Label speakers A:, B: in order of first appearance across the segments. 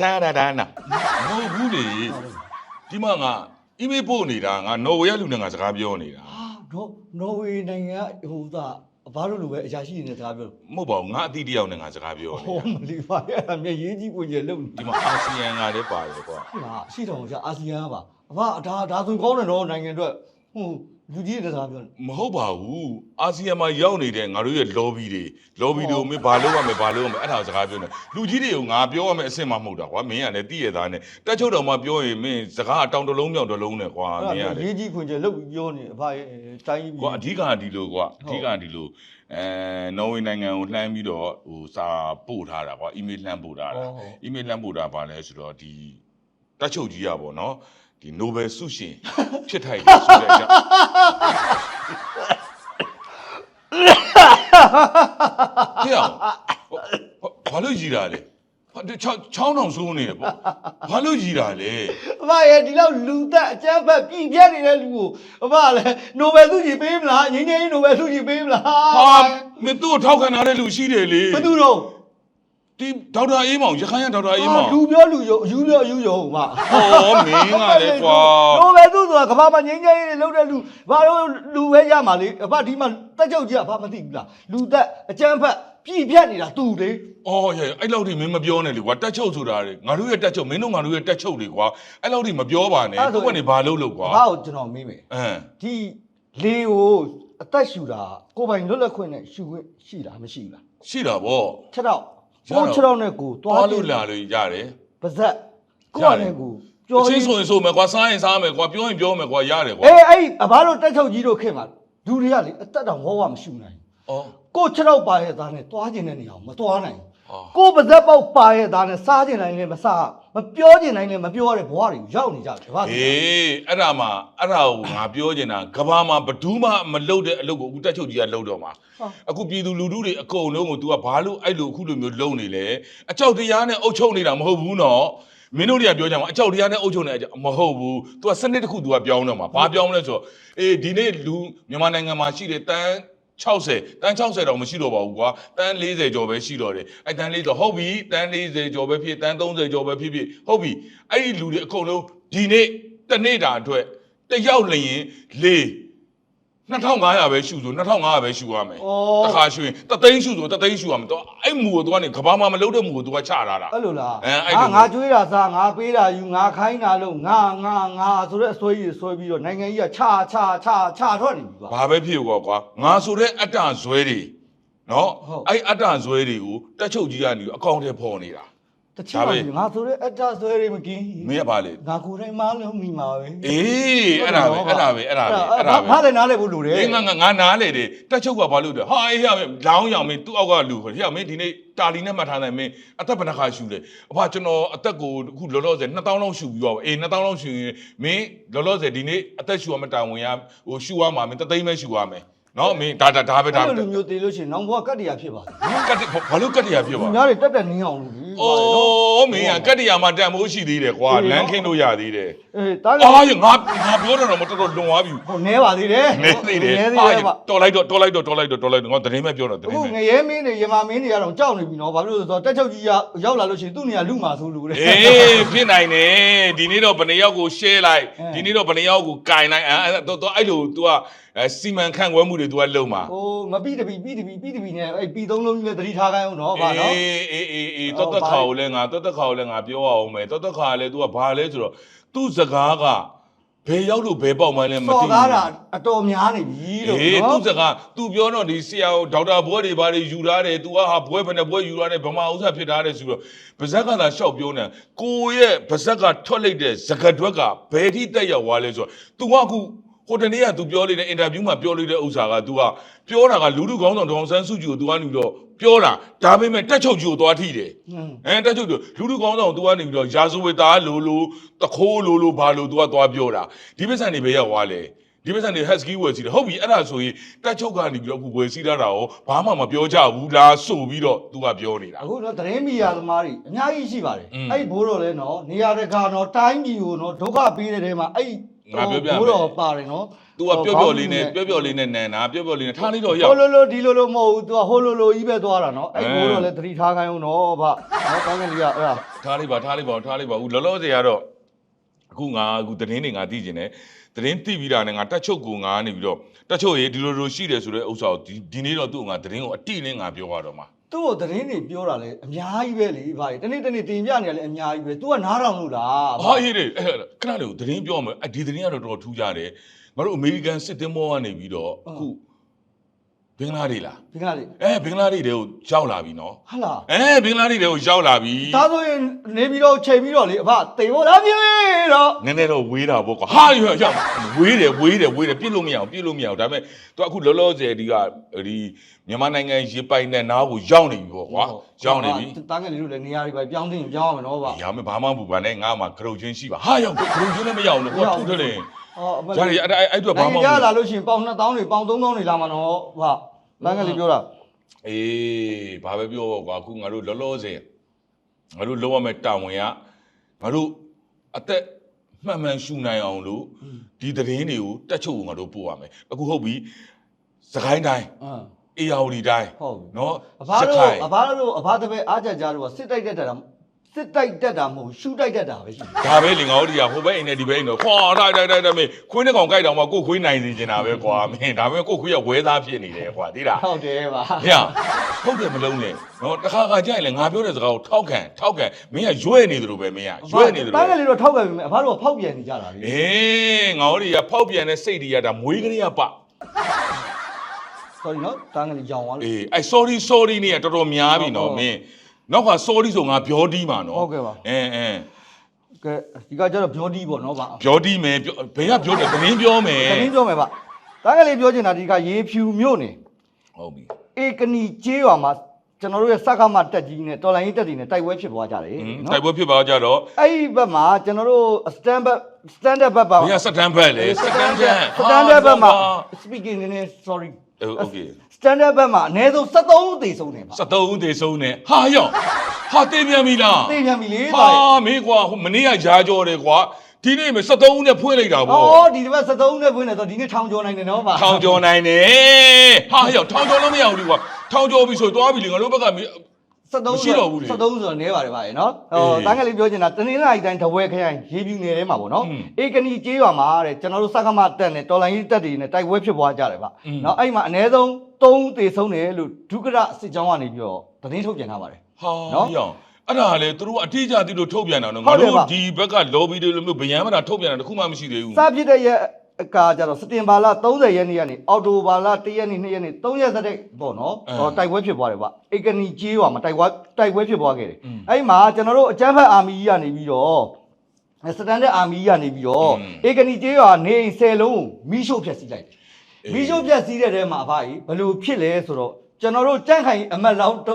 A: ပါလဲချင်းရင်းတာ
B: အဲတတန်တတန်နာမဟုတ်ဘူးလေဒီမှာငါအီးမေးပို့နေတာငါနော်ဝေးရလူနဲ့ငါစကားပြောနေတာ
A: ဟာနော်နော်ဝေနိုင်ငံဟိုသာဘာလို့လိုပဲအရာရှိနေတဲ့စကားပြော
B: မဟုတ်ပါဘူးငါအတိတယောက်နဲ့ငါစကားပြောနေ
A: ဟောမလီပါရဲ့အမြဲရေးကြီးပွင့်ကျလုံနေ
B: ဒီမှာအာဆီယံကလည်းပါတယ်ကွာ
A: ဟာရှိတော်ကြာအာဆီယံကပါအမဒါဒါဆိုကောင်းတယ်နော်နိုင်ငံအတွက်ဟို လူကြီးတဲ့စကားပြောနေ
B: မဟုတ်ပါဘူးအာဆီယံမှာရောက်နေတဲ့ငါတို့ရဲ့ lobby တွေ lobby တွေကိုမင်းဘာလုပ်ရမလဲဘာလုပ်ရမလဲအဲ့ဒါကိုစကားပြောနေလူကြီးတွေကိုငါပြောရမယ်အဆင့်မှမဟုတ်တာကွာမင်းကလည်းတည့်ရသားနဲ့တက်ချုပ်တော်မှပြောရင်မင်းစကားအတောင်တစ်လုံးမြောက်တစ်လုံးနဲ့ကွာမင်းက
A: အဲ့ဒါ
B: လည်း
A: ရေးကြီးပွင့်ကျလုံပြီးပြောနေအဖရဲ့တိုင်းကြီး
B: ကွာအဓိကကဒီလိုကွာအဓိကကဒီလိုအဲနော်ဝေနိုင်ငံကိုလှမ်းပြီးတော့ဟိုစာပို့ထားတာကွာအီးမေးလ်လှမ်းပို့ထားတာအီးမေးလ်လှမ်းပို့တာပါလဲဆိုတော့ဒီတက်ချုပ်ကြီးอ่ะဗောနော် ဒီ Nobel ဆုရှင်ဖြစ်ထိုက်တယ်ဆိုတဲ့အကြောင်းဟဲ့အောင်ဘာလို့ကြီးတာလဲဟာဒီချောင်းချောင်းအောင်စိုးနေတယ်ပေါ့ဘာလို့ကြီးတာလဲ
A: အမရဲ့ဒီလောက်လူသက်အကျန်းဖက်ပြည်ပြက်နေတဲ့လူကိုအမလည်းနိုဘယ်ဆုကြီးပေးမလားငင်းငင်းနိုဘယ်ဆုကြီးပေးမလား
B: ဟာမင်းသူ့ကိုထောက်ခံထားတဲ့လူရှိတယ်လေ
A: ဘယ်သူတော့
B: ဒီဒေါက်တာအေးမောင်ရခိုင်ရဒေါက်တာအေးမောင်
A: လူပြောလူယုံအယူပြောအယူယုံမ
B: ဟောမင်းကလည်းကွာ
A: နိုဘယ်ဆုဆိုတာကမ္ဘာမှာငင်းငင်းလေးလုပ်တဲ့လူဘာလို့လူပဲရမှာလေအဖဒီမှာတက်ကြောက်ကြီးကဘာမသိဘူးလားလူသက်အကျန်းဖက်ပြည်ပြက်နေတာသူလေ
B: အော်ရဲ့အဲ့လောက်ထိမင်းမပြောနဲ့လေကွာတက်ချုပ်ဆိုတာလေငါတို့ရဲ့တက်ချုပ်မင်းတို့ငါတို့ရဲ့တက်ချုပ်လေကွာအဲ့လောက်ထိမပြောပါနဲ့သူကနေဘာလုပ်လို့ကွာ
A: ဘာကိုကျွန်တော်မေးမယ်
B: အမ်
A: ဒီလေကိုအသက်ရှူတာကိုယ်ပိုင်လွတ်လပ်ခွင့်နဲ့ရှူခွင့်ရှိလားမရှိဘူးလား
B: ရှိတာဗော
A: ခြေတော့
B: ရတော့
A: ကိုယ်ခြေတော့နဲ့ကိုယ်
B: သွား
A: သွား
B: လို့လာလို့ရတယ်
A: ပါဇက်ကိုယ့်အနေကိုယ်ပြော
B: အချင်း
A: ရင်
B: ဆိုရင်ဆိုမယ်ကွာစားရင်စားမယ်ကွာပြောရင်ပြောမယ်ကွာရတယ်ကွာ
A: အေးအဲ့အဘါတို့တက်ချုပ်ကြီးတို့ခင်မှာဒူတွေကလေအသက်တောင်ဝဝမရှူနိုင်
B: အော်
A: ကိုယ်ခြေတော့ပါရဲ့သားနဲ့သွားခြင်းတဲ့နေအောင်မသွားနိုင်
B: အော်
A: ကိုယ်ပါဇက်ပေါက်ပါရဲ့သားနဲ့စားခြင်းနိုင်လည်းမစားမပြောခြင်းနိုင်လည်းမပြောရတဲ့ဘဝတွေကိုရောက်နေကြတယ်ဘာ
B: အေးအဲ့ဒါမှအဲ့ဒါကိုငါပြောချင်တာကဘာမှာဘယ်သူမှမလုပ်တဲ့အလုပ်ကိုအခုတက်ချုပ်ကြီးကလုပ်တော့မှာ အခုပြည်သူလူထုတွေအကုန်လုံးကို तू ကဘာလို့အဲ့လိုအခုလိုမျိုးလုပ်နေလဲအကြောက်တရားနဲ့အုပ်ချုပ်နေတာမဟုတ်ဘူးနော်မင်းတို့တွေကပြောကြမှာအကြောက်တရားနဲ့အုပ်ချုပ်နေတာမဟုတ်ဘူး तू ကစနစ်တစ်ခု तू ကပြောင်းတော့မှာဘာပြောင်းလဲဆိုတော့အေးဒီနေ့လူမြန်မာနိုင်ငံမှာရှိတဲ့တန်း 60တန်း60တော့မရှိတော့ပါဘူးကွာတန်း40ကျော်ပဲရှိတော့တယ်အဲ့တန်း40ဟုတ်ပြီတန်း40ကျော်ပဲဖြစ်တန်း30ကျော်ပဲဖြစ်ဖြစ်ဟုတ်ပြီအဲ့ဒီလူတွေအကုန်လုံးဒီနေ့တစ်နေ့တာအတွက်တစ်ယောက်လျင်လေး 2500ပဲရှူဆို2500ပဲရှူရမယ်
A: ဩ
B: တခါရှူရင်တသိန်းရှူဆိုတသိန်းရှူရမယ်တော့အဲ့မူကိုသူကနေကဘာမှမလုပ်တဲ့မူကိုသူကချထားတာ
A: အဲ့လိုလား
B: အဲအဲ့လို
A: ငါငါကြွေးတာစားငါပေးတာယူငါခိုင်းတာလို့ငါငါငါဆိုတဲ့အစွဲကြီးဆွဲပြီးတော့နိုင်ငံကြီးကခြာခြာခြာခြာထွက်နေပြီကွာ
B: ဘာပဲဖြစ်ကောကွာငါဆိုတဲ့အတ္တဇွဲတွေနော်
A: ဟုတ်
B: အဲ့အတ္တဇွဲတွေကိုတက်ချုပ်ကြီးကနေအကောင့်ထဲပေါ်နေတာ
A: တချို့ကငါဆိုတဲ့အတ္တဆွဲတွေမကင်း
B: မင်းကဘာလဲ
A: ငါကိုယ်တိုင်မလုံးမိမှာပဲ
B: အေးအဲ့ဒါပဲအဲ့ဒါပဲအဲ့ဒါပဲအဲ့ဒါပဲ
A: ဘာလဲနားလဲဘူးလို့တယ်
B: အေးငါငါငါနားလေတယ်တက်ချုပ်ကဘာလို့လဲဟာအေးဟဲ့လောင်းရောင်မင်းသူ့အောက်ကလူဟဲ့မင်းဒီနေ့တာလီနဲ့မှတ်ထားနိုင်မင်းအသက်ဘယ်နှခါရှူလဲအဖကျွန်တော်အသက်ကိုအခုလောလောဆယ်2000လောက်ရှူပြီးတော့အေး2000လောက်ရှူရင်မင်းလောလောဆယ်ဒီနေ့အသက်ရှူရမတာဝန်ရဟိုရှူရမှာမင်းတသိန်းပဲရှူရမယ် နော်မင်းဒါဒါဒါပဲဒါ
A: အဲ့
B: ပဲ
A: လိုမျိုးသေးလို့ရှိရင်နောင်ဘဝကတ္တရာဖြစ်ပါ
B: ကတ်ဘာလို့ကတ်တရာဖြစ်
A: ဘူး
B: ပါ
A: ညာတွေတက်တက်နင်းအောင်လို့ဒီ
B: အိုးမင်းကကတ်တရာမှာတန်မိုးရှိသေးတယ်ကွာလမ်းခင်းလို့ရသေးတယ်
A: အေးတားက
B: အာရငါငါပြောတော့တော့မတော်တော်လွန်သွားပြီ
A: ဟိုနဲပါသေးတယ်
B: နေသေးတယ်
A: နဲသေး
B: အာ
A: တယ်ဗျ
B: တော်လိုက်တော့တော်လိုက်တော့တော်လိုက်တော့တော်လိုက်တော့ငါသတင်းမဲ့ပြောတော့သတင်း
A: အခု
B: မဲ့
A: ငရဲမင်းတွေရမမင်းတွေကတော့ကြောက်နေပြီနော်ဘာဖြစ်လို့လဲဆိုတော့တက်ချုပ်ကြီးကရောက်လာလို့ရှိရင်သူ့နေရာလူမာဆိုလူတဲ့
B: အေးဖြစ်နိုင်တယ်ဒီနေ့တော့ဘယ်နှစ်ယောက်ကို share လိုက်
A: အဲ
B: ဒီနေ့တော့ဘယ်နှစ်ယောက်ကိုကင်လိုက်အဲအဲတော့တော့အဲ့လို तू ကအဲစီမံခန့်ခွဲမှုတွေतू ကလုပ်မှာ
A: ဟိုမပြီးတပြီပြီးတပြီပြီးတပြီနဲ့အဲ့ပြီးသုံးလုံးကြီးလည်းသတိထားခိုင်းအောင်နော်ဗာနော်
B: အေးအေးအေးအေး
A: ဟော
B: တော်တော်
A: ဘာ
B: ခါကိုလည်းငါတော်တော်ခါကိုလည်းငါပြောအောင်မယ်တော်တော်ခါလည်း तू ကဘာလဲဆိုတော့ तू စကားကဘယ်ရောက်လို့ဘယ်ပေါက်မှန်းလဲမ
A: စော်
B: သိ
A: ကား
B: ဘူး
A: တာအတော်များနေပြီလို့
B: အေးသူ
A: နော်
B: စကား तू ပြောတော့ဒီဆရာကိုဒေါက်တာဘွဲတွေဘာတွေယူထားတယ် तू ကဟာဘွဲဘယ်နဲ့ဘွဲယူထားတယ်ဗမာဥစ္စာဖြစ်ထားတယ်ဆိုတော့ဗဇက်ကသာရှောက်ပြောနေကိုရဲ့ဗဇက်ကထွက်လိုက်တဲ့စကားတွက်ကဘယ်ထိတက်ရောက်သွားလဲဆိုတော့ तू ကအခု ဟိုတနေ့က तू ပြောလိုက်တဲ့အင်တာဗျူးမှာပြောလိုက်တဲ့ဥစ္စာက तू ကပြောတာကလူလူကောင်းဆောင်ဒေါအောင်ဆန်းစုကြည်ကို तू ကနေပြီးတော့ပြောတာဒါပေမဲ့တက်ချုပ်ကြီးကိုသွားထိတယ်
A: ဟွန်း
B: အဲတက်ချုပ်လူလူကောင်းဆောင် तू ကနေပြီးတော့ရာဇဝေသားလိုလိုတခိုးလိုလိုဘာလို तू ကသွားပြောတာဒီပစ္စံတွေပဲရောက်သွားလဲ ဒီပတ်စံတွေ husky ဝယ်စီတယ်ဟုတ်ပြီအဲ့ဒါဆိုရင်တက်ချုပ်ကနေပြီးတော့အခုဝယ်စီရတာရောဘာမှမပြောကြဘူးလားဆိုပြီးတော့သူကပြောနေတာ
A: အခုတော့သတင်းမီဒီယာသမားတွေအများကြီးရှိပါတယ်အဲ့ဘိုးတော်လဲနော်နေရာတကာနော်တိုင်းပြည်ကိုနော်ဒုက္ခပေးတဲ့တဲမှာအဲ့
B: ငါပြောပြမယ်
A: ဘိုးတော်ပါတယ်နော်
B: तू ကပြောပြောလေးနဲ့ပြောပြောလေးနဲ့နန်တာပြောပြောလေးနဲ့ထားလေးတော့ရောက်
A: ဟိုလိုလိုဒီလိုလိုမဟုတ်ဘူး तू ကဟိုလိုလိုကြီးပဲသွားတာနော်အဲ့ဘိုးတော်လဲသတိထားခိုင်းအောင်နော်ဗျနော်ကောင်းကင်ကြီးကအဲ့ဒါ
B: ထားလေးပါထားလေးပါထားလေးပါဦးလောလောဆယ်ကတော့အခုငါအခုသတင်းတွေငါသိကျင်တယ် သတင်းသိပြီးတာနဲ့ငါတက်ချုပ်ကိုငါနေပြီးတော့တက်ချုပ်ရေဒီလိုလိုရှိတယ်ဆိုတဲ့ဥစ္စာကိုဒီဒီနေ့တော့သူ့ကိုငါသတင်းကိုအတိလင်းငါပြောရတော့မှာ
A: သူ့ကိုသတင်းတွေပြောတာလေအများကြီးပဲလေဗျတနေ့တနေ့တင်ပြနေရလေအများကြီးပဲ तू ကနားထောင်လို့လား
B: ဟာဟေးတယ်အဲ့ခဏလေးကိုသတင်းပြောမယ်အဒီသတင်းကတော့တော်တော်ထူးကြတယ်ငါတို့အမေရိကန်စစ်တင်မောကနေပြီးတော့အခု ဘင်္ဂလားဒေ့လား
A: ဒီကနေ့လေ
B: အဲဘင်္ဂလားဒေ့တွေကိုရောက်လာပြီနော်
A: ဟာလား
B: အဲဘင်္ဂလားဒေ့တွေကိုရောက်လာပြီ
A: ဒါဆိုရင်နေပြီးတော့ချိန်ပြီးတော့လေအဖတေဖို့လားပြေးတော့
B: နည်းနည်းတော့ဝေးတာပေါ့ကွာဟာရရဝေးတယ်ဝေးတယ်ဝေးတယ်ပြစ်လို့မရအောင်ပြစ်လို့မရအောင်ဒါပေမဲ့သူအခုလောလောဆယ်ဒီကဒီမြန်မာနိုင်ငံရေပိုင်တဲ့နားကိုရောက်နေပြီပေါ့ကွာရောက်နေပြီ
A: တားငယ်လေးတို့လည်းနေရာတွေပဲပြောင်းသိရင်ပြောင်းရမယ်နော်ဗျ
B: ရမယ်ဘာမှမပူပါနဲ့ငါမှကရုတ်ချင်းရှိပါဟာရောက်ကရုတ်ချင်းလည်းမရောက်ဘူးကွာထူးတယ်လေ
A: ဟောအမ
B: ဂျာရီအဲ့အဲ့အတွက်ဘာမှမ
A: နိုင်ငံလာလို့ရှိရင်ပေါင်2000တွေပေါင်3000တွေလာမှာနော်ဗျတားငယ်လေးပြောတာ
B: အေးဘာပဲပြောပေါ့ကွာအခုငါတို့လောလောဆယ်ငါတို့လောက်ရမယ့်တာဝန်ကငါတို့အသက်မှန်မှန်ရှူနိုင်အောင်လို့ဒီသတင်းတွေကိုတက်ချုပ်ကိုငါတို့ပို့ရမယ်အခုဟုတ်ပြီစကိုင်းတိုင်း
A: အင်း
B: အေယာဝတီတိုင်း
A: ဟုတ်ပြီ
B: နော်
A: အဖားတို့အဖားတို့အဖားတပည့်အားကြကြတို့ကစစ်တိုက်တက်တာ စစ်တိုက်တက်တာမဟုတ်ရှူတိုက်တက်တာပဲရှိတယ်
B: ဒါပဲလင်ငေါဒီကဟိုဘက်အိမ်နဲ့ဒီဘက်အိမ်တော့ခွာတိုက်တိုက်တိုက်တိုက်မင်းခွေးနဲ့ကောင်ကြိုက်တော့မှကိုယ်ခွေးနိုင်စီနေတာပဲကွာမင်းဒါပေမဲ့ကိုယ်ခွေးကဝဲသားဖြစ်နေတယ်ကွာသိလား
A: ဟုတ်တယ်ဗျ
B: ဟဲ့ဟုတ်တယ်မလုံးနဲ့နော်တခါခါကြိုက်လေငါပြောတဲ့စကားကိုထောက်ခံထောက်ခံမင်းကရွဲ့နေတယ်လို့ပဲမင်းကရွဲ့နေတယ်
A: တားငယ်
B: လို့
A: လေးတို့ထောက်ခဲ့ပြီအဖားတို့ကဖောက်ပြန်နေကြတာလေ
B: အေးငေါဒီကဖောက်ပြန်တဲ့စိတ်တွေကဒါမွေးကလေးကပ
A: sorry နော်တားငယ်လေးကြောင်သွားလို့
B: အေးအဲ sorry sorry နေကတော်တော်များပြီနော်
A: ဟုတ်
B: မင်း နောက်က sorry ဆိုငါပြောတီးမှာနော်
A: ဟုတ်ကဲ့ပါ
B: အင်းအင်း
A: ကဲဒီကကျတော့ပြောဒီပေါ့နော်ဗျ
B: ပြောတီးမယ်ပြောဘယ်ကပြောတယ်သတင်းပြောမယ်
A: ခင်းပြောမယ်ဗျတားငယ်လေးပြောချင်တာဒီကရေဖြူမြို့နေ
B: ဟုတ်ပြီ
A: အေကနီကျေးရွာမှာကျွန်တော်တို့ရဲ့စက္ကမတက်ကြီးနဲ့တော်လိုင်းကြီးတက်ကြီးနဲ့တိုက်ပွဲဖြစ်သွားကြတယ်
B: ဟင်း
A: နော်
B: တိုက်ပွဲဖြစ်ပါကြတော့
A: အဲ့ဒီဘက်မှာကျွန်တော်တို့ stand back stand up ဘက်ပါ
B: ဘယ်ကစတန်ဘက်လေစတန်ဘက်
A: stand up ဘက်မှာ speaking နည်းနည်း sorry
B: ဟုတ်
A: ကဲ့ standard ဘက်မှာအနည်းဆုံး73ဦးသေဆုံးနေပါ
B: 73ဦးသေဆုံးနေဟာယောဟာတင်မြန်ပြီလား
A: သေပြန်ပြီလေ
B: ဟာမင်းကွာဟိုမနေ့ကယာကြောတယ်ကွာဒီနေ့မ73ဦးနဲ့ဖွင့်လိုက်တာဗော
A: ဩဒီတစ်ပတ်73ဦးနဲ့ဖွင့်နေဆိုဒီနေ့ထောင်ကျော်နိုင်တယ်နော်ပါ
B: ထောင်ကျော်နိုင်နေဟာယောထောင်ကျော်လို့မရဘူးလေကွာထောင်ကျော်ပြီဆိုသွားပြီလေငါတို့ဘက်က
A: 73
B: ရှိတော့ဘူးလေ
A: 73ဆိုတော့နဲပါတယ်ပါတယ်နော်ဟိုတန်းကလေးပြောချင်တာတနင်္လာရီတိုင်းတဝဲခရိုင်ရေပြူနယ်ထဲမှာပေါ့နော်အေကနီကျေးရွာမှာတဲ့ကျွန်တော်တို့စကမတက်နဲ့တော်လိုင်းကြီးတက်တွေနဲ့တိုက်ပွဲဖြစ်ပွားကြတယ်ဗျနော်အဲ့မှာအ ਨੇ ဆုံး3တေဆုံးတယ်လို့ဒုက္ခရစစ်ကြောင်းကနေပြီးတော့သတင်းထုတ်ပြန်ထားပါတယ်
B: ဟာ
A: နော်
B: အဲ့ဒါလေသူတို့အထီးကြသီးလို့ထုတ်ပြန်တာ
A: တော့
B: ငါ
A: တို့
B: ဒီဘက်က lobby တွေလိုမျိုးဗျံမတာထုတ်ပြန်တာတခုမှမရှိသေးဘူး
A: စပြစ်တဲ့ရဲ့ အကာကြတော့စတင်ဘာလ30ရက်နေ့ကနေအော်တိုဘာလ1ရက်နေ့2ရက်နေ့3ရက်စတဲ့ပေါ့နော်ဟောတိုက်ပွဲဖြစ်ပွားတယ်ဗျအေကနီကျေးရွာမှာတိုက်ပွဲတိုက်ပွဲဖြစ်ပွားခဲ့တယ်အဲ့မှာကျွန်တော်တို့အကြမ်းဖက်အာမီကြီးကနေပြီးတော့စတန်ဒတ်အာမီကြီးကနေပြီးတော့အေကနီကျေးရွာနေအိမ်10လုံးကိုမိရှို့ဖျက်ဆီးလိုက်တယ်မီးရှို့ပြက်စီးတဲ့တဲမှာအဖကြီးဘယ်လိုဖြစ်လဲဆိုတော့ကျွန်တော်တို့ကြန့်ခိုင်အမတ်လောင်းတူ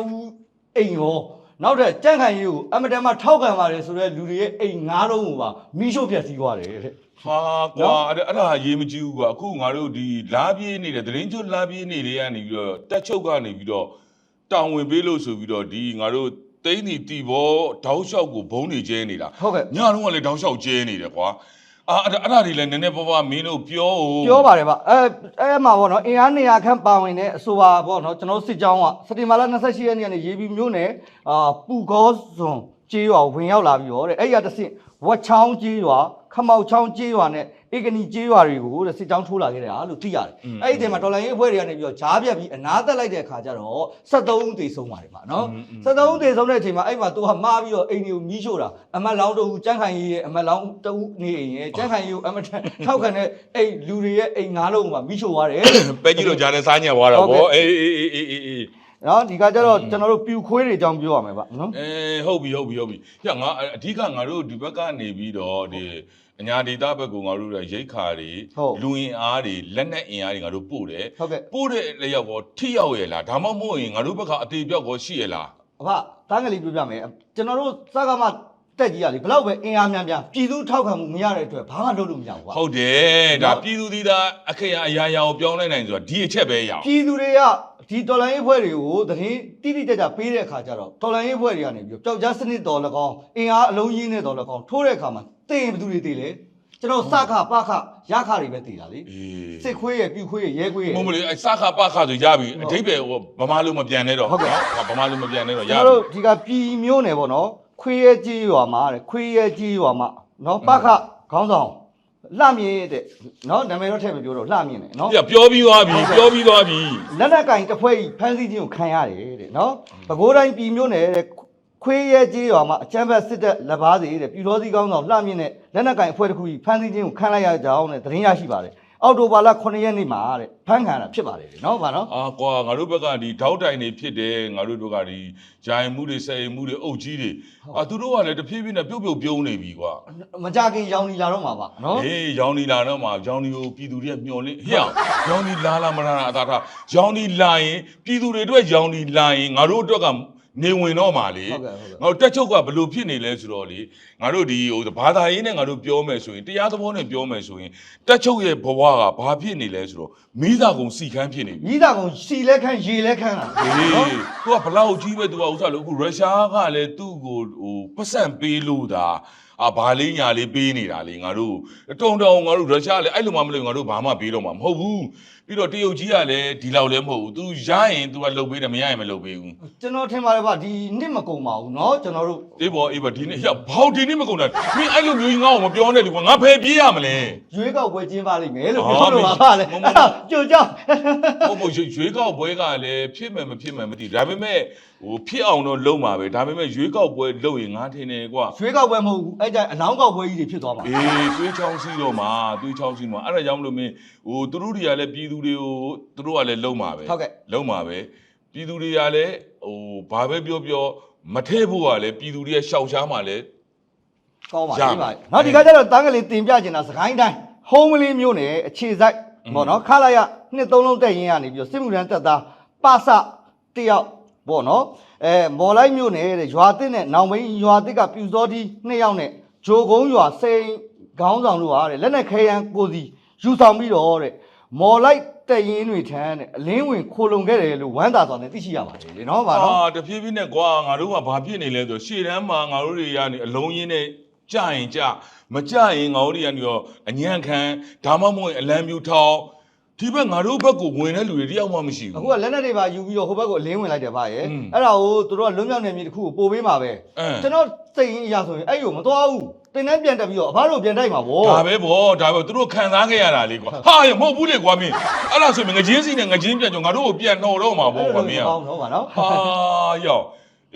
A: အိမ်ရော နောက်တဲ့ကြန့်ခိုင်ကြီးကိုအမတန်မှထောက်ခံပါတယ်ဆိုတော့လူတွေရဲ့အိမ်ငါးလုံးကိုပါမီးရှို့ပြက်စီးသွားတယ်တဲ့
B: ဟာကွာအဲ့ဒါအဲ့ဒါရေးမကြည့်ဘူးကွာအခုငါတို့ဒီလာပြေးနေတဲ့သတင်းကျွတ်လာပြေးနေတွေကနေပြီးတော့တက်ချုပ်ကနေပြီးတော့တောင်ဝင်ပေးလို့ဆိုပြီးတော့ဒီငါတို့တိန်းတီတီဘောတောက်လျှောက်ကိုဘုံနေကျဲနေတာ
A: ဟုတ်ကဲ့
B: ညတော့ကလည်းတောက်လျှောက်ကျဲနေတယ်ကွာ အာအဲ့ဒါအဲ့ဒါတွေလည်းနည်းနည်းပါးပါးမင်းတို့ပြောဦး
A: ပြောပါတယ်ဗျအဲအဲမှာပေါ့နော်အင်အား200ခန့်ပါဝင်တဲ့အဆိုပါပေါ့နော်ကျွန်တော်တို့စစ်ကြောင်းကစက်တင်ဘာလ28ရက်နေ့ကနေရေပြီးမျိုးနယ်အာပူကောစွန် ကျေးရွာကိုဝင်ရောက်လာပြီးတော့တဲ့အဲ့ရတစ်ဆင့်ဝက်ချောင်းကျေးရွာခမောက်ချောင်းကျေးရွာနဲ့ဧကနီကျေးရွာတွေကိုတဲ့စစ်ကြောင်းထိုးလာခဲ့တာလို့သိရတယ်အဲ့ဒီအချိန်မှာဒေါ်လာရေးအဖွဲ့တွေကနေပြီးတော့ဂျားပြက်ပြီးအနားတက်လိုက်တဲ့အခါကျတော့73ဦးသေဆုံးပါတယ်ဗျနော်73ဦးသေဆုံးတဲ့အချိန်မှာအဲ့မှာသူကမှားပြီးတော့အိမ်တွေကိုမီးရှို့တာအမတ်လောင်းတူကြန့်ခိုင်ရေးရဲ့အမတ်လောင်းတူနေအိမ်ရဲ့ကြန့်ခိုင်ရေးကိုအမတ်ထောက်ခံတဲ့အဲ့လူတွေရဲ့အိမ်ငါးလုံးကမီးရှို့သွားတယ်
B: ပဲကြီးတော့ဂျာနဲ့စားညက်သွားတာ
A: ဟုတ်ကဲ့
B: ဗောအေးအေးအေးအေးအေးအေး
A: နော်ဒီကကျတော့ကျွန်တော်တို့ပြူခွေးတွေအကြောင်းပြောရမယ်ဗျနော်
B: အဲဟုတ်ပြီဟုတ်ပြီဟုတ်ပြီညငါအဓိကငါတို့ဒီဘက်ကနေပြီးတော့ဒီအညာဒေတာဘက်ကငါတို့ရိတ်ခါတွေလူအင်အားတွေလက်နက်အင်အားတွေငါတို့ပို့တယ်
A: ဟုတ်ကဲ့
B: ပို့တဲ့လျောက်ကောထိရောက်ရဲ့လားဒါမှမဟုတ်ရင်ငါတို့ဘက်ကအသေးပြောက်ကောရှိရဲ့လား
A: အဖတားငယ်လေးပြောပြမယ်ကျွန်တော်တို့စကားမတက်ကြီးရလေဘလောက်ပဲအင်အားများများပြည်သူထောက်ခံမှုမရတဲ့အတွက်ဘာမှလုပ်လို့မရဘူးကွာ
B: ဟုတ်တယ်ဒါ
A: နော်
B: ပြည်သူသီးသားအခရာအရာရာကိုပြောင်းလဲနိုင်ဆိုတာဒီအချက်ပဲရအောင်
A: ပြည်သူတွေက ဒီတော်လိုင်းရေးဖွဲ့တွေကိုသတင်းတိတိကျကျပေးတဲ့အခါကျတော့တော်လိုင်းရေးဖွဲ့တွေကနေပြီးတော့ပျောက်ကြားစနစ်တော်၎င်းအင်အားအလုံးကြီးနဲ့တော်၎င်းထိုးတဲ့အခါမှာသိရင်ဘယ်သူတွေသိလဲကျွန်တော်စခပခရခတွေပဲတည်တာလေ
B: အေး
A: စစ်ခွေးရဲ့ပြူခွေးရဲ့ရဲခွေးရဲ့
B: မဟုတ်မလို့အဲစခပခဆိုရပြီအဓိပ္ပာယ်ဟိုဗမာလူမပြန်နဲ့တော့
A: ဟုတ်ကဲ့
B: နော်ဗမာလူမပြန်နဲ့တော့ရ
A: ကျွန်
B: ပြီ
A: တော်တို့ဒီကပြည်မျိုးနယ်ပေါ့နော်ခွေးရဲကြီးရွာမှာတဲ့ခွေးရဲကြီးရွာမှာနော်ပခခေါင်းဆောင် လှမြင့်တဲ့နော်နာမည်တော့ထည့်မပြောတော့လှမြင့်တယ်နော်
B: ပြပြောပြီးသွားပြီပြောပြီးသွားပြီ
A: လက်နက်ကင်တစ်ဖွဲ့ကြီးဖမ်းဆီးခြင်းကိုခံရတယ်တဲ့နော်ပဲခူးတိုင်းပြည်မျိုးနယ်တဲ့ခွေးရဲကြီးရွာမှာအချမ်းဘတ်စစ်တပ်လက်ပါစီတဲ့ပြည်တော်စည်းကောင်းဆောင်လှမြင့်တဲ့လက်နက်ကင်အဖွဲ့တစ်ခုကြီးဖမ်းဆီးခြင်းကိုခံလိုက်ရကြောင်းတဲ့သတင်းရရှိပါတယ် အော်တိုဘာလ9ရက်နေ့မှာတဲ့ဖမ်းခံရတာဖြစ်ပါတယ်တဲ့နော်ဗာနော်
B: အာကွာငါတို့ဘက်ကဒီထောက်တိုင်တွေဖြစ်တယ်ငါတို့ဘက်ကဒီဂျိုင်မှုတွေဆယ်မှုတွေအုပ်ကြီးတွေအာသူတို့ကလည်းတဖြည်းဖြည်းနဲ့ပြုတ်ပြုတ်ပြုံးနေပြီကွာ
A: မကြခင်ရောင်နေလာတော့မှာပါနော်
B: အေးရောင်နီလာတော့မှရောင်နီကိုပြည်သူတွေကမျောလင်းဟဲ့အောင်ရောင်နီလာလာမလာလာအသာထားရောင်နီလာရင်ပြည်သူတွေအတွက်ရောင်နီလာရင်ငါတို့အတွက်က နေဝင်တော့မှာလေ
A: ဟုတ်ကဲ့ဟုတ်ကဲ့
B: ငါတို့တက်ချုပ်ကဘယ်လိုဖြစ်နေလဲဆိုတော့လေငါတို့ဒီဟိုဘာသာရေးနဲ့ငါတို့ပြောမယ်ဆိုရင်တရားသဘောနဲ့ပြောမယ်ဆိုရင်တက်ချုပ်ရဲ့ဘဝကဘာဖြစ်နေလဲဆိုတော့မိသားကုံစီခန်းဖြစ်နေပြီ
A: မိသားကောင်စီလဲခန်းရေလဲခန်းလာ
B: ဟေး तू ကဘလောက်ကြီးပဲ तू ကဥစ္စာလို့အခုရုရှားကလည်းသူ့ကိုဟိုပတ်စံပေးလို့ဒါ အာဘာလေးညာလေးပေးနေတာလေငါတို့တုံတုံငါတို့ရုရှားလည်းအဲ့လိုမှမလုပ်ငါတို့ဘာမှပေးတော့မှာမဟုတ်ဘူးပြီးတော့တရုတ်ကြီးကလည်းဒီလောက်လည်းမဟုတ်ဘူး तू ရရင် तू ကလုပ်ပေးတယ်မရရင်မလုပ်ပေးဘူး
A: ကျွန်တော်ထင်ပါတယ်ဗျဒီနှစ်မကုန်ပါဘူးเนาะကျွန်တော်တို့
B: အေးဘောအေးဘောဒီနေ့ဟေ့ဘောက်ဒီနေ့မကုန်တာမင်းအဲ့လိုမျိုးကြီးငါ့ကိုမပြောနဲ့လေကွာငါဖယ်ပြေးရမလဲ
A: ရွေးကောက်ပွဲကျင်းပလိမ့်မယ်လို့
B: ဟာ
A: ပြောလို့ပါပါလေ
B: မဟုတ်
A: အဲ့ဒါကြိုကြောက်
B: ဟုတ်မဟုတ်ရွေရွေးကောက်ပွဲကလည်းဖြစ်မယ်မဖြစ်မယ်မသိဘူးဒါပေမဲ့ဟိုဖြစ်အောင်တော့လုပ်မှာပဲဒါပေမဲ့ရွေးကောက်ပွဲလုပ်ရင်ငါထင်တယ်ကွာ
A: ရွေးကောက်ပွဲမဟုတ်ဘူးအဲ့ လိုက်ကြအလောင်းကောက်ပွဲကြီးတွေဖြစ်သွားမှာ
B: အေးသွေးချောင်းစီးတော့မှာသွေးချောင်းစီးမှာအဲ့ဒါကြောင့်မလို့မင်းဟိုသူတို့တွေကလည်းပြည်သူတွေကိုသူတို့ကလည်းလုံမှာပဲ
A: ဟုတ်ကဲ့
B: လုံမှာပဲပြည်သူတွေကလည်းဟိုဘာပဲပြောပြောမထဲ့ဖို့ကလည်းပြည်သူတွေကရှောက်ရှားမှာလည်း
A: ကောင်းပါပြီ
B: ပါ
A: နောက်ဒီကကြတော့တန်းကလေးတင်ပြကျင်တာစကိုင်းတိုင်းဟုံးမလေးမျိုးနဲ့အခြေ
B: ဆိုင်
A: ပေါ့နော်ခလာရနှစ်သုံးလုံးတက်ရင်ကနေပြီးစစ်မှုရန်တက်သားပါစတယောက်ပေါ့နော်အဲမော်လိုက်မြို့နယ်တဲ့ရွာသစ်နဲ့နောင်မင်းရွာသစ်ကပြူစောတီနှစ်ယောက်နဲ့ ဂျိုကုန်းရွာစိန်ခေါင်းဆောင်တို့ဟာတဲ့လက်နက်ခဲယမ်းကိုစီယူဆောင်ပြီးတော့တဲ့မော်လိုက်တက်ရင်တွေထမ်းတဲ့အလင်းဝင်ခိုလုံခဲ့တယ်လို့ဝမ်းသာစွာနဲ့သိရှိရပါတယ်လေနော်ဗာနော်
B: အာတဖြည်းဖြည်းနဲ့ကွာငါတို့ကဘာဖြစ်နေလဲဆိုရှေ့တန်းမှာငါတို့တွေကနေအလုံးရင်းနဲ့ကြရင်ကြမကြရင်ငါတို့တွေကနေရောအညံ့ခံဒါမှမဟုတ်အလံမြူထောင်း ဒီဘက်ငါတို့ဘက်ကိုဝင်တဲ့လူတွေတယောက်မှမရှိဘူး
A: အခုကလက်နက်တွေပါယူပြီးတော့ဟိုဘက်ကိုအလင်းဝင်လိုက်တယ်ဗျရဲ့
B: อืม
A: အဲ့ဒါကိုသူတို့ကလွတ်မြောက်နေမြေတစ်ခုကိုပို့ပေးမှာပဲ
B: အင်း
A: ကျွန်တော်စိတ်ရင်းအရာဆိုရင်အဲ့ကိုမသွားဘူးတင်တန်းပြန်တက်ပြီးတော့အဘတို့ပြန်တိုက်မှာဗော
B: ဒါပဲဗောဒါပဲသူတို့ခံစားခဲ့ရတာလေကွာဟာရမဟုတ်ဘူးလေကွာမင်းအဲ့ဒါဆိုရင်ငချင်းစီနဲ့ငချင်းပြန်ကြောငါတို့ကိုပြန်နှော်တော့မှာဗောကွာမင်း
A: ကောင်းတော့ဗာနော်
B: ဟာယော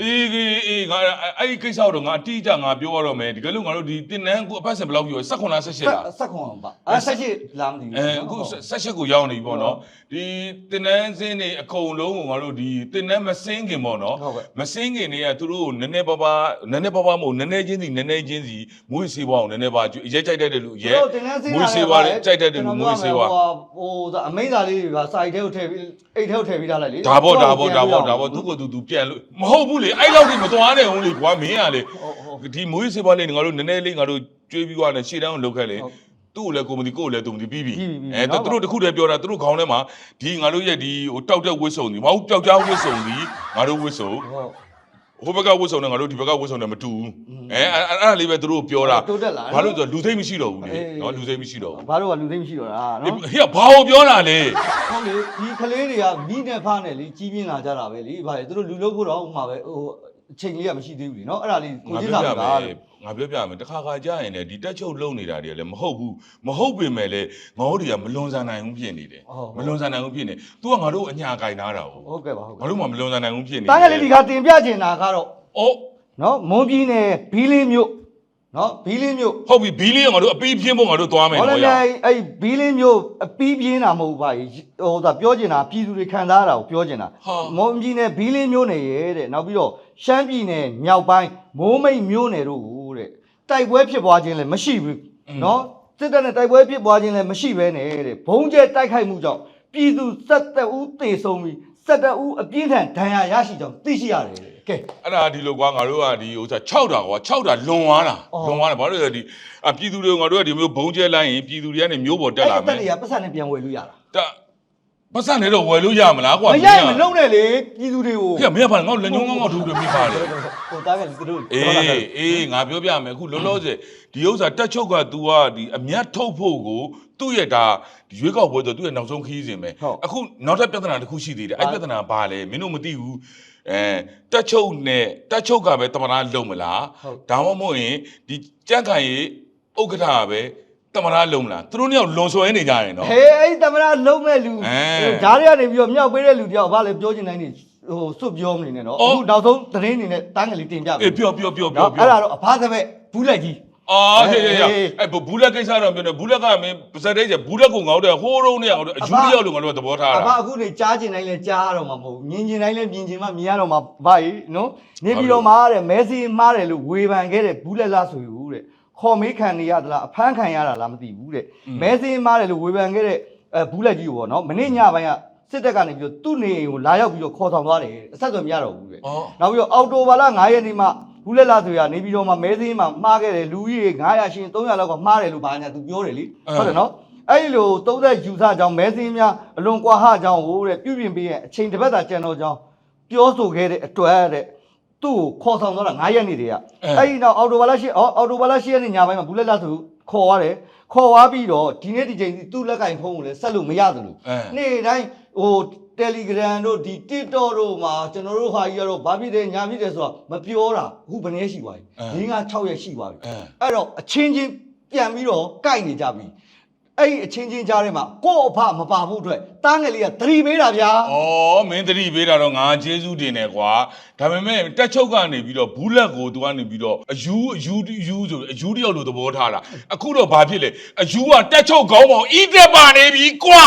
B: အေးအေးအေးငါအဲ့ဒီကိစ္စတော့ငါအတိအကျငါပြောရတော့မယ်ဒီကလို့ငါတို့ဒီတင်နန်းကိုအဖက်စင်ဘယ်လောက်ပြော18လား18လား
A: ဆက်ခွန်ပါအဲ့ဆက်ရှိလာမသိဘူး
B: အဲအခုဆက်ချက်ကိုရောက်နေပြီပေါ့နော်ဒီတင်နန်းစင်းတွေအကုန်လုံးကိုငါတို့ဒီတင်နန်းမစင်းခင်ပေါ့နော်
A: ဟုတ်ကဲ့
B: မစင်းခင်တွေကသူတို့ကိုနည်းနည်းပါးပါးနည်းနည်းပါးပါးမဟုတ်နည်းနည်းချင်းစီနည်းနည်းချင်းစီမွေးစေးပွားအောင်နည်းနည်းပါးအရဲကြိုက်တတ်တဲ့လူအရဲ
A: တို့တင်တန်းစင်း
B: မွေးစေးပွားတဲ့ကြိုက်တတ်တဲ့လူမွေးစေးပွား
A: ဟိုအမိန့်စာလေးတွေကစာအိတ်ထဲကိုထည့်ပြီးအိတ်ထဲကိုထည့်ပြီးထားလိုက်လေ
B: ဒါပေါ့ဒါပေါ့ဒါပေါ့ဒါပေါ့သူကသူသူပြန်လို့မဟုတ်ဘူးလေအဲ့လောက်ထိမသွားနဲ့ဟုတ်လေကွာမင်းကလေ
A: ဟုတ်ဟုတ်
B: ဒီမွေးစေးပွားလေးငါတို့နည်းနည်းလေးငါတို့ကျွေးပြီးသွားတယ်ရှေ့တန်းကိုလုတ်ခဲ့လေ
A: ဟုတ်
B: သူ့ကိုလည်းကိုမဒီကိုကိုလည်းသူမဒီပြီးပြီ
A: ပြီးပြီပြီးပြီ
B: အဲ
A: နော်
B: သူတို့တခုတည်းပြောတာသူတို့ခေါင်းထဲမှာဒီငါတို့ရဲ့ဒီဟိုတောက်တဲ့ဝစ်စုံဒီမဟုတ်ပျောက်ကြားဝစ်စုံဒီငါတို့ဝစ်စုံ
A: ဟုတ်
B: ဟိုဘက်ကဝစ်စုံနဲ့ငါတို့ဒီဘက်ကဝစ်စုံနဲ့မတူဘူးအဲအဲ့အဲ့အဲ့ဒါလေးပဲသူတို့ပြောတာ
A: တိုးတက်လာတယ်
B: ဘာလို့လဲဆိုတော့လူသိမ့်မရှိတော့ဘူးလေ
A: အေး
B: နော်လူသိမ့်မရှိတော့ဘူး
A: ဘာလို့ကလူသိမရှိတော့တာနော်
B: ဟေ့ဘာကိုပြောတာလဲ
A: ဟုတ်လေဒီကလေးတွေကမိနဲ့ဖားနဲ့လေကြီးပြင်းလာကြတာပဲလေဗါလေသူတို့လူလို့ဖို့တော့ဥမာပဲဟို အချိန်လေးကမရှိသေးဘူးလေနော်အဲ့ဒါလေးကို
B: ငါ
A: ကြီး
B: ပြော
A: စား
B: ပြ
A: ပါ
B: မယ်
A: လို့
B: ငါပြောပြမယ်တခါခါကြာရင်လည်းဒီတက်ချုပ်လုံနေတာတွေလည်းမဟုတ်ဘူးမဟုတ်ပင်မဲ့လည်းငါတို့တွေကမလွန်ဆန်နိုင်ဘူးဖြစ်နေတယ်မလွန်ဆန်နိုင်ဘူးဖြစ်နေ तू ကငါတို့အညာကင်ထားတာဟုတ်
A: ဟုတ်ကဲ့ပါဟုတ်ကဲ့
B: ငါတို့မှမလွန်ဆန်နိုင်ဘူးဖြစ်နေ
A: တန်းကလေးဒီခါတင်ပြချင်တာကတော့
B: အော်
A: နော်မွန်ပြည်နယ်ဘီလင်းမြို့ နော်ဘီလင်းမြို့
B: ဟုတ်ပြီဘီလီကငါတို့အပီးပြင်းဖို့ငါတို့သွားမယ်
A: ဟော
B: နော်
A: လေ
B: ရ
A: အဲ့ဘီလင်းမြို့အပီးပြင်းတာမဟုတ်ပါဘူးဟိုဒါပြောချင်တာပြည်သူတွေခံစားရတာကိုပြောချင်တာ
B: ဟာ
A: မွန်ပြည်နယ်ဘီလင်းမြို့နယ်ရဲ့တဲ့နောက်ပြီးတော့ရှမ်းပြည်နယ်မြောက်ပိုင်းမိုးမိတ်မြို့နယ်တို့ကိုတဲ့တိုက်ပွဲဖြစ်ပွားခြင်းလည်းမရှိဘူးနော်စစ်တပ်နဲ့တိုက်ပွဲဖြစ်ပွားခြင်းလည်းမရှိဘဲနဲ့တဲ့ဘုံကျဲတိုက်ခိုက်မှုကြောင့်ပြည်သူ17ဦးသေဆုံးပြီး17ဦးအပြင်းထန်ဒဏ်ရာရရှိကြောင်းသိရှိရတယ်တဲ့ ကဲ
B: အဲ့ဒါဒီလိုကွာငါတို့ကဒီဥစ္စာ6တာကွာ6တာလွန်သွားတာ
A: အော်
B: လွန်သွားတယ်ဘာလို့လဲဆိုတော့ဒီအပြည်သူတွေကငါတို့ကဒီမျိုးဘုံကျဲလိုက်ရင်ပြည်သူတွေကနေမျိုးပေါ်တက်လာ
A: အဲ့
B: မယ်
A: ဒီတက်တွေကပတ်စံနဲ့ပြန်ဝယ်လို့ရတာ
B: တက်ပတ်စံနေတော့ဝယ်လို့ရမလားကွာ
A: မရရင်မလုံနဲ့လေပြည်သူတွေကို
B: ဖေမင်းကဘာလဲငါ့ကိုလက်ညှိုးငေါ့ငေါ့ထိုးပြီးမိပါလေ
A: ဟိုတားကလည်းသူတို့
B: အေးအေးငါပြောပြမယ်အခုလောလောဆယ်ဒီဥစ္စာတက်ချုပ်က तू ကဒီအမျက်ထုတ်ဖို့ကိုသူ့ရဲ့ဒါဒီရွေးကောက်ပွဲဆိုသူ့ရဲ့နောက်ဆုံးခီးစဉ်ပဲအခုနောက်ထပ်ပြဿနာတစ်ခုရှိသေးတယ်အဲ့ပြဿနာဘာလဲမင်းတို့မသိဘူး အဲတက်ချုပ်နဲ့တက်ချုပ်ကပဲတမနာလုံးမလားဒါမှမဟုတ်ရင်ဒီကြန့်ခိုင်ရေးဥက္ကဋ္ဌကပဲတမနာလုံးမလားသူတို့နှစ်ယောက်လွန်ဆွဲနေကြရင်နော်
A: ဟေးအဲ့သမရလုံးမဲ့လူ
B: အဲ
A: ဂျားတွေကနေပြီးတော့မြောက်ပေးတဲ့လူတယောက်ဘာလဲပြောချင်တိုင်းနေဟိုစွတ်ပြောမနေနဲ့နော်
B: အော်
A: အခုနောက်ဆုံးသတင်းအနေနဲ့တန်းကလေးတင်ပြ
B: အေးပြောပြောပြောပြော
A: နော်
B: ပြော
A: အဲ့ဒါတော့အဖားသဘက်ဘူးလက်ကြီး
B: အော်ဟေးဟေး
A: အေး
B: ဟေးအဲ့ဘူးလက်ကိစ္စတော့ပြောနေဘူးလက်ကမင်းပါစတဲ့ကျဘူးလက်ကိုငေါ့တဲ့ဟိုးရုံးနဲ့အောင်အယူတယောက်လို့ငါတို့ကသဘောထား
A: အ
B: တာ
A: ဖားအခုနေကြားချင်တိုင်းလဲကြားရတော့မှာမဟုတ်ဘူးမြင်ချင်တိုင်းလဲမြင်ချင်မှမြင်ရတော့မှာဘာကြီးနော်နေပြီးတော့မှာတဲ့မဲစီမားတယ်လို့ဝေဖန်ခဲ့တဲ့ဘူးလက်လားဆိုယူတဲ့ခေါ်မေးခံနေရသလားအဖမ်းခံရတာလားမသိဘူးတဲ့မဲစီမားတယ်လို့ဝေဖန်ခဲ့တဲ့အဲဘူးလက်ကြီးကိုပေါ့နော်မနေ့ညပိုင်းကစစ်တပ်ကနေပြီးတော့သူ့နေအိမ်ကိုလာရောက်ပြီးတော့ခေါ်ဆောင်သွားတယ်အဆက်အသွယ်မရတော့ဘူးတဲ့
B: အော်
A: နောက်ပြီးတော့အော်တိုဘာလ9ရက်နေ့မှာ ဘူးလက်လာဆိုရနေပြီးတော့မှမဲစင်းမှာမှားခဲ့တယ်လူကြီးတွေ900ရှင်300လောက်ကမှားတယ်လို့ဘာညာသူပြောတယ်လေဟုတ်တယ်နော်အဲ့ဒီလို30ယူဆကြောင်းမဲစင်းများအလွန်ကွာဟကြောင်းဟိုတဲ့ပြုပြင်ပေးရဲ့အချိန်တစ်ပတ်သာကြံတော့ကြောင်းပြောဆိုခဲ့တဲ့အတွက်တဲ့သူ့ကိုခေါ်ဆောင်သွားတာ9ရက်နေ့တည်းကအဲ့ဒီနောက်အော်တိုဘာလ10အော်အော်တိုဘာလ10ရက်နေ့ညပိုင်းမှာဘူးလက်လာဆိုခေါ်ရတယ်ခေါ်သွားပြီးတော့ဒီနေ့ဒီချိန်စီသူ့လက်ကင်ဖုန်းကိုလည်းဆက်လို့မရသလို
B: အဲ
A: နေ့တိုင်းဟို Telegram တို့ဒီ TikTok တို့မှာကျွန်တော်တို့ဟာကြီးကတော့ဘာဖြစ်တယ်ညာဖြစ်တယ်ဆိုတာမပြောတာအခုဘယ်နည်းရှိသွားပြီ၄၅6ရက်ရှိသွားပြီ
B: အဲ
A: အဲ့တော့အချင်းချင်းပြန်ပြီးတော့ကြိုက်နေကြပြီအဲ့ဒီအချင်းချင်းကြားထဲမှာကိုယ့်အဖမပါဖို့အတွက်တားငယ်လေးကသတိပေးတာဗျာ
B: အော်မင်းတတိပေးတာတော့ငါကျေးဇူးတင်တယ်ကွာဒါပေမဲ့တက်ချုပ်ကနေပြီးတော့ဘူးလက်ကိုသူကနေပြီးတော့အယူအယူအယူဆိုအယူတယောက်လို့သဘောထားတာအခုတော့ဘာဖြစ်လဲအယူကတက်ချုပ်ခေါင်းပေါင်းဤတက်ပါနေပြီကွာ